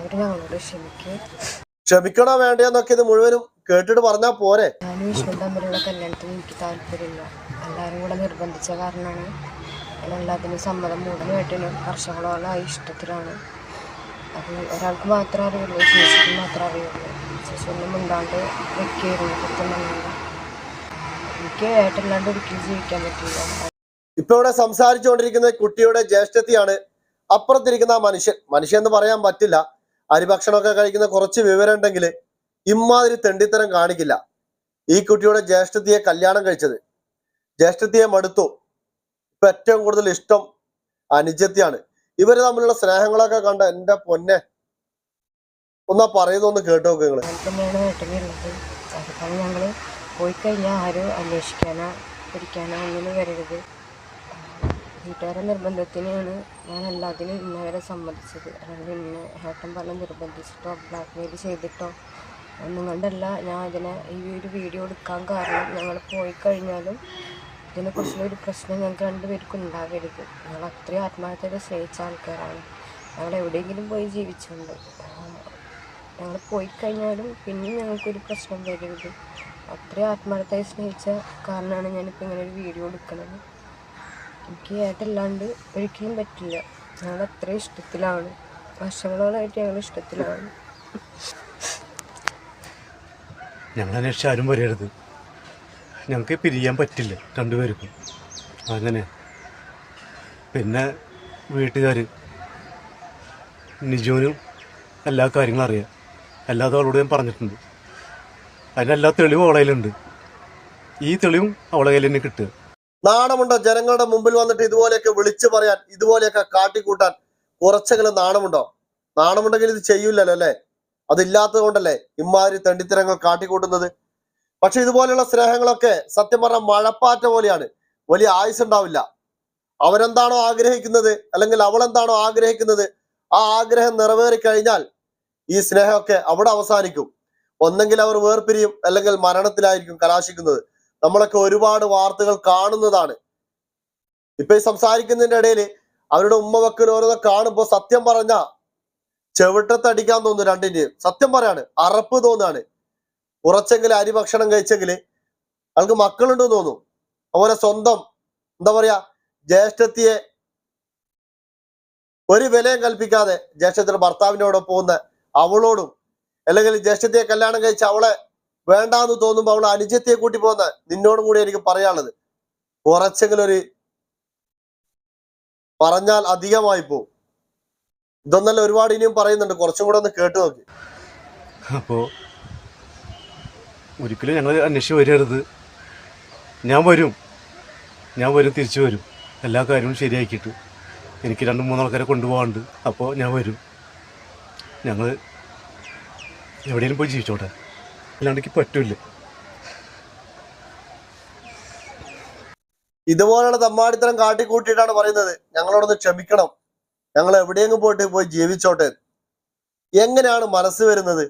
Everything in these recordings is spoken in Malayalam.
അവർ ഞങ്ങളോട് ക്ഷമിക്കുക ക്ഷമിക്കണോ വേണ്ടെന്നൊക്കെ ഇത് മുഴുവനും കേട്ടിട്ട് പറഞ്ഞാ പോരെ. ഞാനും വിഷ്ണു തമ്മിലുള്ള കല്യാണത്തിന് എനിക്ക് താല്പര്യമില്ല. എല്ലാവരും കൂടെ നിർബന്ധിച്ച കാരണമാണ്. ഞാൻ എല്ലാത്തിനും സമ്മതം മൂടനും വർഷങ്ങളോളം ഇഷ്ടത്തിലാണ്. അത് ഒരാൾക്ക് മാത്രമേ അറിയുള്ളൂ ചേച്ചിക്ക് മാത്രമേ അറിയുള്ളൂ. ചേച്ചി ഒന്നും മിണ്ടാണ്ട് വെക്കുകയായിരുന്നു കുത്തുന്നുണ്ട് എനിക്ക് ഏട്ടല്ലാണ്ട് ഒരിക്കലും ജീവിക്കാൻ പറ്റില്ല. ഇപ്പൊ ഇവിടെ സംസാരിച്ചുകൊണ്ടിരിക്കുന്ന കുട്ടിയുടെ ജ്യേഷ്ഠത്തിയാണ് അപ്പുറത്തിരിക്കുന്ന ആ മനുഷ്യൻ. മനുഷ്യൻ എന്ന് പറയാൻ പറ്റില്ല. അരിഭക്ഷണമൊക്കെ കഴിക്കുന്ന കുറച്ച് വിവരം ഉണ്ടെങ്കിൽ ഇമാതിരി തെണ്ടിത്തരം കാണിക്കില്ല. ഈ കുട്ടിയുടെ ജ്യേഷ്ഠത്തിയെ കല്യാണം കഴിച്ചത്. ജ്യേഷ്ഠത്തിയെ മടുത്തു. ഇപ്പൊ ഏറ്റവും കൂടുതൽ ഇഷ്ടം അനുജത്തിയാണ്. ഇവർ തമ്മിലുള്ള സ്നേഹങ്ങളൊക്കെ കണ്ട എന്റെ പൊന്നെ. ഒന്നാ പറയുന്നൊന്ന് കേട്ടു നിങ്ങൾ. പോയി കഴിഞ്ഞാൽ ആരും അന്വേഷിക്കാനോ പിടിക്കാനോ ഒന്നിനും വരരുത്. വീട്ടുകാരുടെ നിർബന്ധത്തിനാണ് ഞാൻ എല്ലാത്തിനും ഇന്നവരെ സമ്മതിച്ചത്. അല്ലെങ്കിൽ ഇന്ന് ഏട്ടൻ പറഞ്ഞ് നിർബന്ധിച്ചിട്ടോ ബ്ലാക്ക് മെയിൽ ചെയ്തിട്ടോ ഒന്നും കൊണ്ടല്ല. ഞാൻ ഇതിനെ ഈ ഒരു വീഡിയോ എടുക്കാൻ കാരണം ഞങ്ങൾ പോയി കഴിഞ്ഞാലും ഇതിനെക്കുറിച്ചുള്ളൊരു പ്രശ്നം ഞങ്ങൾക്ക് രണ്ടുപേർക്കും ഉണ്ടാകരുത് ഞങ്ങൾ അത്രയും ആത്മാർത്ഥത സ്നേഹിച്ച ആൾക്കാരാണ്. ഞങ്ങൾ എവിടെയെങ്കിലും പോയി ജീവിച്ചുണ്ട്. ഞങ്ങൾ പോയി കഴിഞ്ഞാലും പിന്നെയും ഞങ്ങൾക്കൊരു പ്രശ്നം വരരുത്. അത്രയും ആത്മാർത്ഥമായി സ്നേഹിച്ച കാരണമാണ് ഞാനിപ്പോൾ ഇങ്ങനെ ഒരു വീഡിയോ എടുക്കുന്നത്. എനിക്ക് ഏട്ടല്ലാണ്ട് ഒരിക്കലും പറ്റില്ല. ഞങ്ങൾ അത്ര ഇഷ്ടത്തിലാണ്. വർഷങ്ങളോളായിട്ട് ഞങ്ങൾ ഇഷ്ടത്തിലാണ്. ഞങ്ങൾ അന്വേഷിച്ച് ആരും വരരുത് ഞങ്ങൾക്ക് പിരിയാൻ പറ്റില്ല രണ്ടുപേർക്കും. അങ്ങനെ പിന്നെ വീട്ടുകാർ നിജോനും എല്ലാ കാര്യങ്ങളും അറിയാം. അല്ലാതെ അവളോട് ഞാൻ പറഞ്ഞിട്ടുണ്ട്. അതിനെല്ലാ തെളിവും അവളെ കയ്യിലുണ്ട്. ഈ തെളിവും അവളെ കയ്യിൽ തന്നെ കിട്ടുക. നാണമുണ്ടോ? ജനങ്ങളുടെ മുമ്പിൽ വന്നിട്ട് ഇതുപോലെയൊക്കെ വിളിച്ചു പറയാൻ ഇതുപോലെയൊക്കെ കാട്ടിക്കൂട്ടാൻ കുറച്ചെങ്കിലും നാണമുണ്ടോ? നാണമുണ്ടെങ്കിൽ ഇത് ചെയ്യൂലല്ലോ അല്ലെ? അതില്ലാത്തത് കൊണ്ടല്ലേ ഇമാതിരി തെണ്ടിത്തരങ്ങൾ കാട്ടിക്കൂട്ടുന്നത്? പക്ഷെ ഇതുപോലെയുള്ള സ്നേഹങ്ങളൊക്കെ സത്യം പറഞ്ഞ മഴപ്പാറ്റ പോലെയാണ്. വലിയ ആയുസ് ഉണ്ടാവില്ല അവരെന്താണോ ആഗ്രഹിക്കുന്നത് അല്ലെങ്കിൽ അവൾ എന്താണോ ആഗ്രഹിക്കുന്നത് ആ ആഗ്രഹം നിറവേറി കഴിഞ്ഞാൽ ഈ സ്നേഹമൊക്കെ അവിടെ അവസാനിക്കും. ഒന്നെങ്കിൽ അവർ വേർപിരിയും അല്ലെങ്കിൽ മരണത്തിലായിരിക്കും കലാശിക്കുന്നത്. നമ്മളൊക്കെ ഒരുപാട് വാർത്തകൾ കാണുന്നതാണ്. ഇപ്പൊ ഈ സംസാരിക്കുന്നതിന്റെ ഇടയിൽ അവരുടെ ഉമ്മ വെക്കൽ ഓരോന്ന് കാണുമ്പോ സത്യം പറഞ്ഞ ചെവിട്ടത്തടിക്കാൻ തോന്നുന്നു രണ്ടിന്റെയും. സത്യം പറയാണ്. അറപ്പ് തോന്നാണ്. കുറച്ചെങ്കിലും അരി ഭക്ഷണം കഴിച്ചെങ്കിൽ അവൾക്ക് മക്കളുണ്ടെന്ന് തോന്നും അതുപോലെ സ്വന്തം എന്താ പറയാ ജ്യേഷ്ഠത്തിയെ ഒരു വിലയും കൽപ്പിക്കാതെ ജ്യേഷ്ഠത്തിന്റെ ഭർത്താവിനോട് പോകുന്ന അവളോടും അല്ലെങ്കിൽ ജ്യേഷ്ഠത്തിയെ കല്യാണം കഴിച്ച അവളെ വേണ്ടാന്ന് തോന്നുമ്പോ അവൾ അനുജത്തിയെ കൂട്ടി പോകുന്ന നിന്നോടും കൂടി എനിക്ക് പറയാനുള്ളത്. കുറച്ചെങ്കിലും ഒരു പറഞ്ഞാൽ അധികമായി പോകും ഇതൊന്നല്ല ഒരുപാട് ഇനിയും പറയുന്നുണ്ട്. കുറച്ചും കൂടെ ഒന്ന് കേട്ടു നോക്കി. അപ്പോ ഒരിക്കലും ഞങ്ങൾ അന്വേഷിച്ച് വരരുത്. ഞാൻ വരും. ഞാൻ വരും തിരിച്ചു വരും. എല്ലാ കാര്യവും ശരിയാക്കിയിട്ട്. എനിക്ക് രണ്ട് മൂന്നാൾക്കാരെ കൊണ്ടുപോകാണ്ട്. അപ്പോൾ ഞാൻ വരും. ഞങ്ങൾ എവിടെയെങ്കിലും പോയി ജീവിച്ചോട്ടെ. അല്ലാണ്ട് പറ്റൂല ഇതുപോലുള്ള തമ്മാടിത്തരം കാട്ടിക്കൂട്ടിയിട്ടാണ് പറയുന്നത്. ഞങ്ങളോടൊന്ന് ക്ഷമിക്കണം. ഞങ്ങൾ എവിടെയെങ്കിലും പോയിട്ട് പോയി ജീവിച്ചോട്ടെ. എങ്ങനെയാണ് മനസ്സ് വരുന്നത്?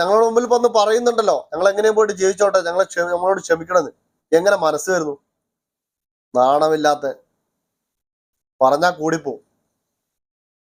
ഞങ്ങളുടെ മുമ്പിൽ വന്ന് പറയുന്നുണ്ടല്ലോ. ഞങ്ങൾ എങ്ങനെയും പോയിട്ട് ജീവിച്ചോട്ടെ. ഞങ്ങളെ നമ്മളോട് ക്ഷമിക്കണമെന്ന് എങ്ങനെ മനസ്സ് വരുന്നു? നാണമില്ലാത്ത. പറഞ്ഞാൽ കൂടിപ്പോ.